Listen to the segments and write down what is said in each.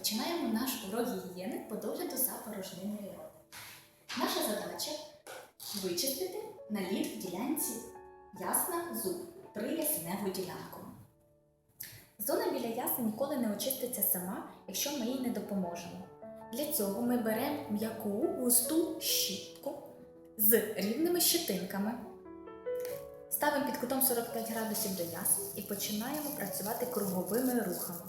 Починаємо наш урок гігієни по догляду за порожниною рота. Наша задача вичистити наліт в ділянці ясна зуб при ясеневу ділянку. Зона біля ясен ніколи не очиститься сама, якщо ми їй не допоможемо. Для цього ми беремо м'яку густу щітку з рівними щетинками, ставимо під кутом 45 градусів до ясен і починаємо працювати круговими рухами.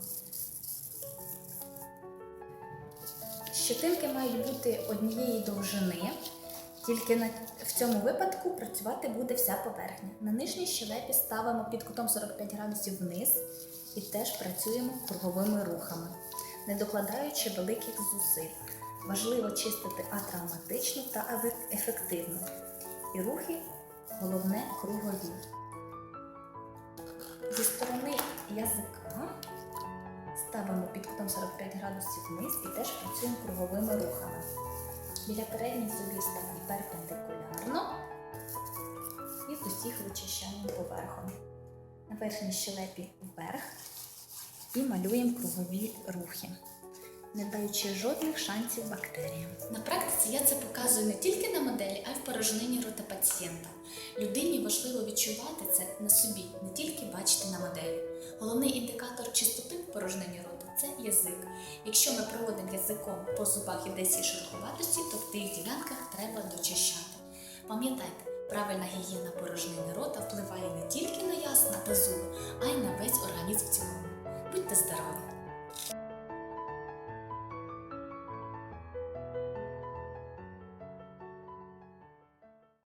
Щетинки мають бути однієї довжини, тільки на, в цьому випадку працювати буде вся поверхня. На нижній щелепі ставимо під кутом 45 градусів вниз і теж працюємо круговими рухами, не докладаючи великих зусиль. Важливо чистити атравматично та ефективно. І рухи головне кругові. Зі сторони язика ставимо під кутом 45 градусів вниз і теж працюємо круговими рухами. Біля передніх зубів ставимо перпендикулярно і усіх вичищаємо поверхом. На верхній щелепі вверх і малюємо кругові рухи, не даючи жодних шансів бактеріям. На практиці я це показую не тільки на моделі, а й в порожнині рота пацієнта. Людині важливо відчувати це на собі, не тільки бачити на моделі. Головний індикатор чистоти в порожнині роту це язик. Якщо ми проводимо язиком по зубах і десь є шероховатості, то в тих ділянках треба дочищати. Пам'ятайте, правильна гігієна порожнини рота впливає не тільки на ясна та зуби, а й на весь організм в цілому. Будьте здорові!